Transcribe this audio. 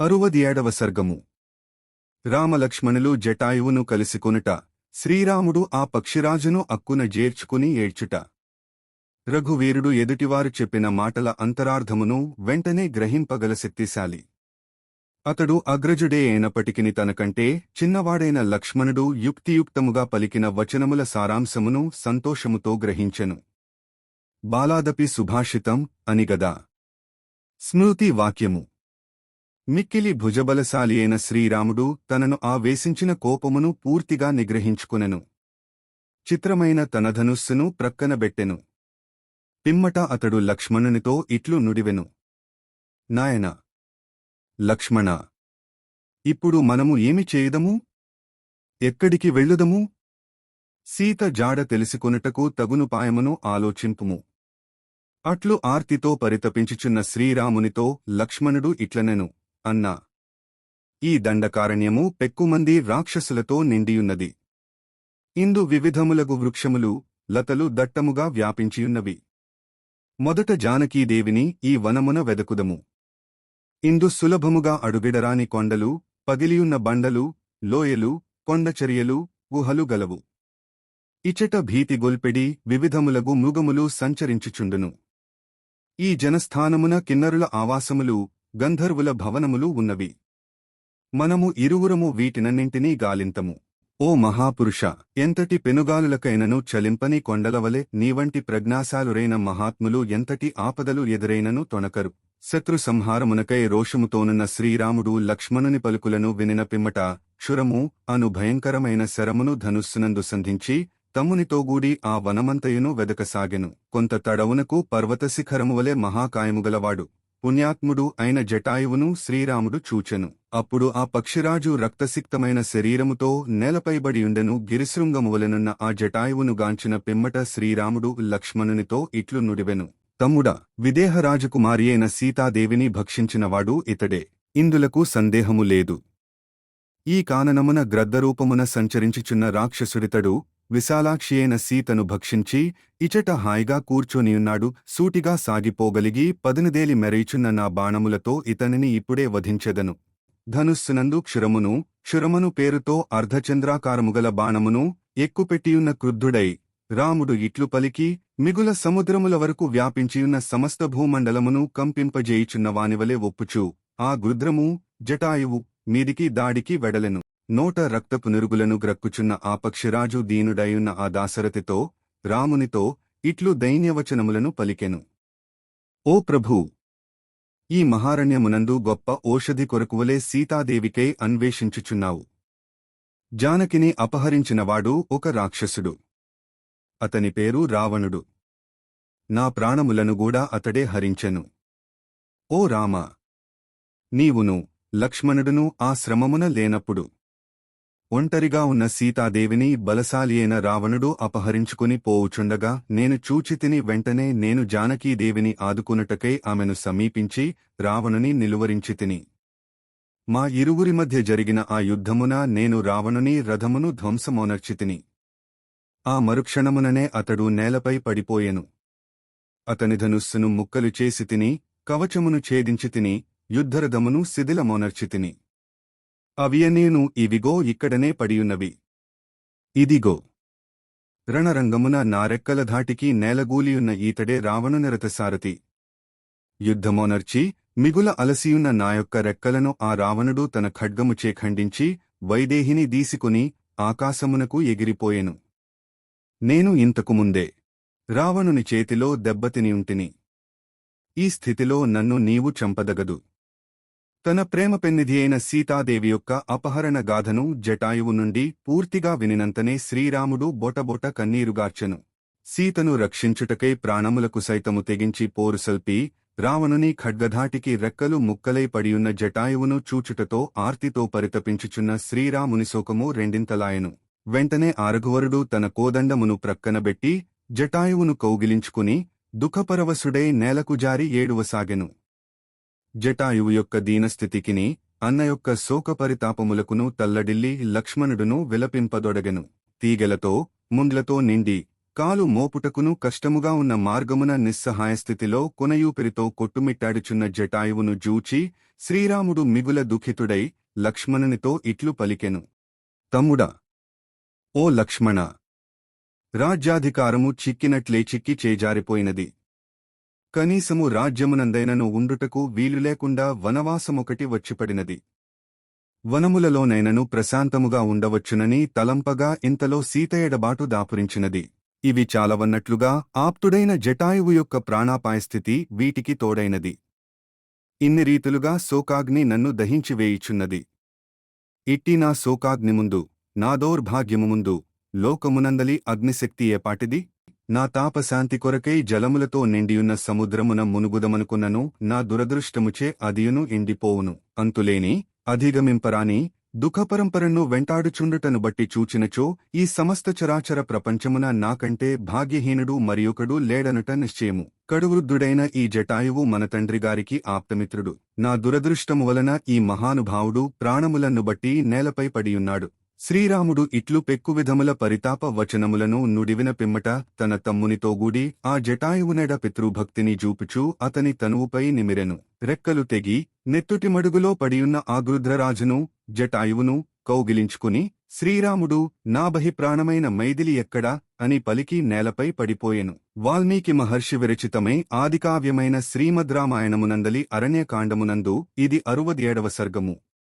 అరువది ఏడవ సర్గము. రామలక్ష్మణులు జటాయువును కలిసికొనుట శ్రీరాముడు ఆ పక్షిరాజును అక్కున జేర్చుకుని ఏడ్చుట. రఘువీరుడు ఎదుటివారు చెప్పిన మాటల అంతరార్థమును వెంటనే గ్రహింపగల శక్తిశాలి. అతడు అగ్రజుడే అయినప్పటికిని తనకంటే చిన్నవాడైన లక్ష్మణుడు యుక్తియుక్తముగా పలికిన వచనముల సారాంశమును సంతోషముతో గ్రహించెను. బాలాదపి సుభాషితం అనిగదా. స్మృతి వాక్యము. మిక్కిలి భుజబలశాలి అయిన శ్రీరాముడు తనను ఆవేశించిన కోపమును పూర్తిగా నిగ్రహించుకునెను. చిత్రమైన తన ధనుస్సును ప్రక్కనబెట్టెను పిమ్మట అతడు లక్ష్మణునితో ఇట్లు నుడివెను. నాయన! లక్ష్మణ! ఇప్పుడు మనము ఏమి చేయదము? ఎక్కడికి వెళ్ళుదము? సీత జాడ తెలుసుకొనుటకు తగునుపాయమును ఆలోచింపుము. అట్లు ఆర్తితో పరితపించుచున్న శ్రీరామునితో లక్ష్మణుడు ఇట్లనెను. అన్నా. ఈ దండకారణ్యము పెక్కుమంది రాక్షసులతో నిండియున్నది. ఇందు వివిధములగు వృక్షములు లతలు దట్టముగా వ్యాపించియున్నవి. మొదట జానకీదేవిని ఈ వనమున వెదకుదము. ఇందు సులభముగా అడుగిడరాని కొండలు పగిలియున్న బండలు లోయలు కొండచర్యలు గుహలు గలవు. ఇచట భీతి గొల్పెడి వివిధములగు మృగములు సంచరించుచుండును. ఈ జనస్థానమున కిన్నరుల ఆవాసములు గంధర్వుల భవనములు ఉన్నవి. మనము ఇరువురము వీటినన్నింటినీ గాలింతము. ఓ మహాపురుష ఎంతటి పెనుగాలులకైనను చలింపని కొండలవలె నీవంటి ప్రజ్ఞాశాలురైన మహాత్ములు ఎంతటి ఆపదలు ఎదురైనను తొణకరు. శత్రు సంహారమునకై రోషముతోనున్న శ్రీరాముడు లక్ష్మణుని పలుకులను వినిన పిమ్మట క్షురము అను భయంకరమైన శరమును ధనుస్సునందు సంధించి తమ్మునితోగూడి ఆ వనమంతయును వెదకసాగెను. కొంత తడవునకు పర్వతశిఖరమువలె మహాకాయముగలవాడు. పుణ్యాత్ముడు అయిన జటాయువును శ్రీరాముడు చూచెను. అప్పుడు ఆ పక్షిరాజు రక్తసిక్తమైన శరీరముతో నేలపైబడియుండెను గిరిశృంగమువలెనున్న ఆ జటాయువును గాంచిన పిమ్మట శ్రీరాముడు లక్ష్మణునితో ఇట్లు నుడివెను. తమ్ముడా విదేహరాజకుమారి అయిన సీతాదేవిని భక్షించినవాడు ఇతడే. ఇందులకు సందేహము లేదు. ఈ కాననమున గ్రద్దరూపమున సంచరించుచున్న రాక్షసుడితడు విశాలాక్షి అయిన సీతను భక్షించి ఇచట హాయిగా కూర్చొనియున్నాడు. సూటిగా సాగిపోగలిగి పదునుదేలి మెరైచున్న నా బాణములతో ఇతనిని ఇప్పుడే వధించెదను. ధనుస్సునందు క్షురమును క్షురమను పేరుతో అర్ధచంద్రాకారముగల బాణమును ఎక్కుపెట్టియున్న క్రుద్ధుడై రాముడు ఇట్లు పలికి మిగుల సముద్రముల వరకు వ్యాపించియున్న సమస్త భూమండలమును కంపింపజేయుచున్న వానివలే ఒప్పుచు. ఆ గృద్రము జటాయువు మీదికి దాడికి వెడలెను. నోట రక్తపు నురుగులను గ్రక్కుచున్న ఆ పక్షిరాజు దీనుడయున్న ఆ దాసరథితో రామునితో ఇట్లు దైన్యవచనములను పలికెను. ఓ ప్రభూ! ఈ మహారణ్యమునందు గొప్ప ఓషధి కొరకువలే సీతాదేవికై అన్వేషించుచున్నావు. జానకిని అపహరించినవాడు ఒక రాక్షసుడు. అతని పేరు రావణుడు. నా ప్రాణములను గూడా అతడే హరించెను. ఓ రామ! నీవును లక్ష్మణుడును ఆ శ్రమమున లేనప్పుడు ఒంటరిగా ఉన్న సీతాదేవిని బలశాలియైన రావణుడు అపహరించుకుని పోవుచుండగా నేను చూచితిని వెంటనే నేను జానకీదేవిని ఆదుకునుటకై ఆమెను సమీపించి రావణుని నిలువరించితిని. మా ఇరువురి మధ్య జరిగిన ఆ యుద్ధమున నేను రావణుని రథమును ధ్వంసమోనర్చితిని. ఆ మరుక్షణముననే అతడు నేలపై పడిపోయెను. అతని ధనుస్సును ముక్కలు చేసి తిని కవచమును ఛేదించి తిని యుద్ధరథమును శిథిలమోనర్చితిని. అవియనేను ఇవిగో ఇక్కడనే పడియున్నవి. ఇదిగో. రణరంగమున నారెక్కల ధాటికి నేలగూలియున్న ఈతడే రావణునిరతసారథి యుద్ధమోనర్చి మిగుల అలసియున్న నా యొక్క రెక్కలను ఆ రావణుడు తన ఖడ్గముచే ఖండించి వైదేహిని దీసుకుని ఆకాశమునకు ఎగిరిపోయెను. నేను ఇంతకుముందే రావణుని చేతిలో దెబ్బతినియుంటిని ఈ స్థితిలో నన్ను నీవు చంపదగదు. తన ప్రేమ పెన్నిధి అయిన సీతాదేవి యొక్క అపహరణ గాథను జటాయువు నుండి పూర్తిగా వినినంతనే శ్రీరాముడు బొటబొట కన్నీరుగార్చెను. సీతను రక్షించుటకై ప్రాణములకు సైతము తెగించి పోరుసల్పి రావణుని ఖడ్గధాటికి రెక్కలు ముక్కలై పడియున్న జటాయువును చూచుటతో ఆర్తితో పరితపించుచున్న శ్రీరాముని శోకము రెండింతలాయెను. వెంటనే ఆరఘువరుడు తన కోదండమును ప్రక్కనబెట్టి జటాయువును కౌగిలించుకుని దుఃఖపరవశుడై నేలకు జారి ఏడువసాగెను. జటాయువు యొక్క దీనస్థితికిని అన్న యొక్క శోకపరితాపములకును తల్లడిల్లి లక్ష్మణుడును విలపింపదొడగెను. తీగెలతో ముండ్లతో నిండి కాలు మోపుటకును కష్టముగా ఉన్న మార్గమున నిస్సహాయస్థితిలో కొనయూపిరితో కొట్టుమిట్టాడుచున్న జటాయువును జూచి శ్రీరాముడు మిగుల దుఃఖితుడై లక్ష్మణునితో ఇట్లు పలికెను. తమ్ముడా! ఓ లక్ష్మణ! రాజ్యాధికారము చిక్కినట్లే చిక్కి చేజారిపోయినది. కనీసము రాజ్యమునందైనను ఉండుటకు వీలు లేకుండా వనవాసమొకటి వచ్చిపడినది. వనములలోనైనను ప్రశాంతముగా ఉండవచ్చునని తలంపగా ఇంతలో సీతయడబాటు దాపురించినది. ఇవి చాలవన్నట్లుగా ఆప్తుడైన జటాయువు యొక్క ప్రాణాపాయస్థితి వీటికి తోడైనది. ఇన్ని రీతులుగా శోకాగ్ని నన్ను దహించివేయుచున్నది ఇట్టి నా శోకాగ్ని ముందు నా దౌర్భాగ్యము ముందు లోకమునందలి అగ్నిశక్తి ఏపాటిది? నా తాపశాంతి కొరకై జలములతో నిండియున్న సముద్రమున మునుగుదమనుకున్నను నా దురదృష్టముచే అదియును ఎండిపోవును. అంతులేని అధిగమింపరాని దుఃఖపరంపరను వెంటాడుచుండుటను బట్టి చూచినచో ఈ సమస్త చరాచర ప్రపంచమున నాకంటే భాగ్యహీనుడు మరియొకడు లేడనుట నిశ్చయము. కడువృద్ధుడైన ఈ జటాయువు మన తండ్రిగారికి ఆప్తమిత్రుడు. నా దురదృష్టము వలన ఈ మహానుభావుడు ప్రాణములను బట్టి నేలపై పడియున్నాడు. శ్రీరాముడు ఇట్లు పెక్కువిధముల పరితాప వచనములను నుడివిన పిమ్మట తన తమ్మునితోగూడి ఆ జటాయువునెడ పితృభక్తిని జూపుచూ అతని తనువుపై నిమిరెను. రెక్కలు తెగి నెత్తుటిమడుగులో పడియున్న ఆ జటాయువును కౌగిలించుకుని శ్రీరాముడు నా మైదిలి ఎక్కడా? అని పలికి నేలపై పడిపోయెను. వాల్మీకి మహర్షి విరచితమై ఆదికావ్యమైన శ్రీమద్రామాయణమునందలి అరణ్యకాండమునందు ఇది అరువదేడవ సర్గము.